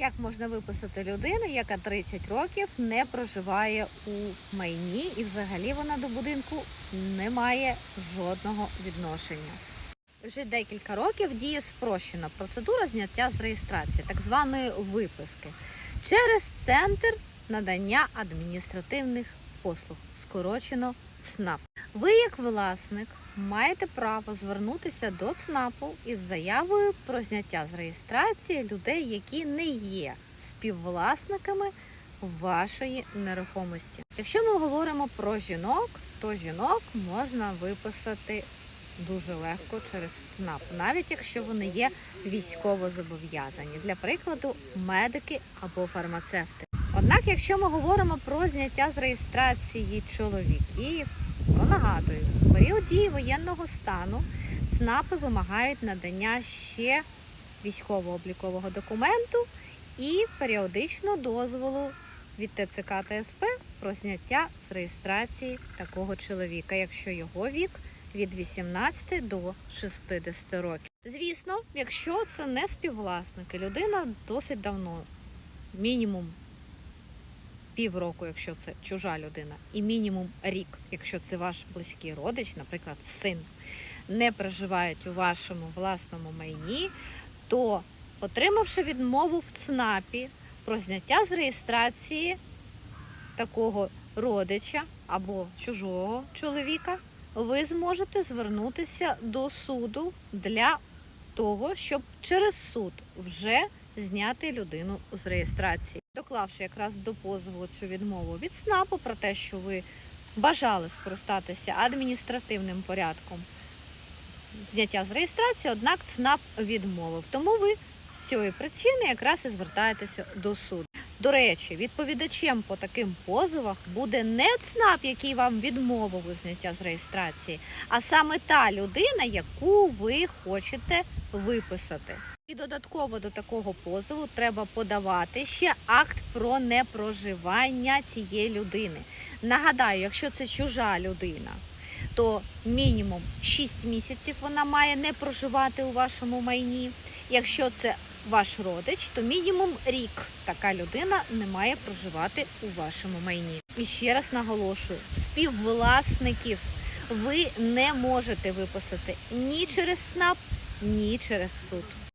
Як можна виписати людину, яка 30 років не проживає у майні і взагалі вона до будинку не має жодного відношення? Вже декілька років діє спрощена процедура зняття з реєстрації, так званої виписки, через центр надання адміністративних послуг, скорочено ЦНАП. Ви, як власник, маєте право звернутися до ЦНАПу із заявою про зняття з реєстрації людей, які не є співвласниками вашої нерухомості. Якщо ми говоримо про жінок, то жінок можна виписати дуже легко через ЦНАП, навіть якщо вони є військово зобов'язані. Для прикладу, медики або фармацевти. Однак, якщо ми говоримо про зняття з реєстрації чоловіків, то нагадую, в період дії воєнного стану ЦНАПи вимагають надання ще військово-облікового документу і періодично дозволу від ТЦК та СП про зняття з реєстрації такого чоловіка, якщо його вік від 18 до 60 років. Звісно, якщо це не співвласники, людина досить давно, мінімум півроку, якщо це чужа людина, і мінімум рік, якщо це ваш близький родич, наприклад, син, не проживають у вашому власному майні, то отримавши відмову в ЦНАПі про зняття з реєстрації такого родича або чужого чоловіка, ви зможете звернутися до суду для того, щоб через суд вже зняти людину з реєстрації, доклавши якраз до позову цю відмову від СНАПу про те, що ви бажали скористатися адміністративним порядком зняття з реєстрації, однак ЦНАП відмовив. Тому ви з цієї причини якраз і звертаєтеся до суду. До речі, відповідачем по таким позовах буде не ЦНАП, який вам відмовив у зняття з реєстрації, а саме та людина, яку ви хочете виписати. І додатково до такого позову треба подавати ще акт про непроживання цієї людини. Нагадаю, якщо це чужа людина, то мінімум 6 місяців вона має не проживати у вашому майні. Якщо це ваш родич, то мінімум рік така людина не має проживати у вашому майні. І ще раз наголошую: співвласників ви не можете виписати ні через СНАП, ні через суд.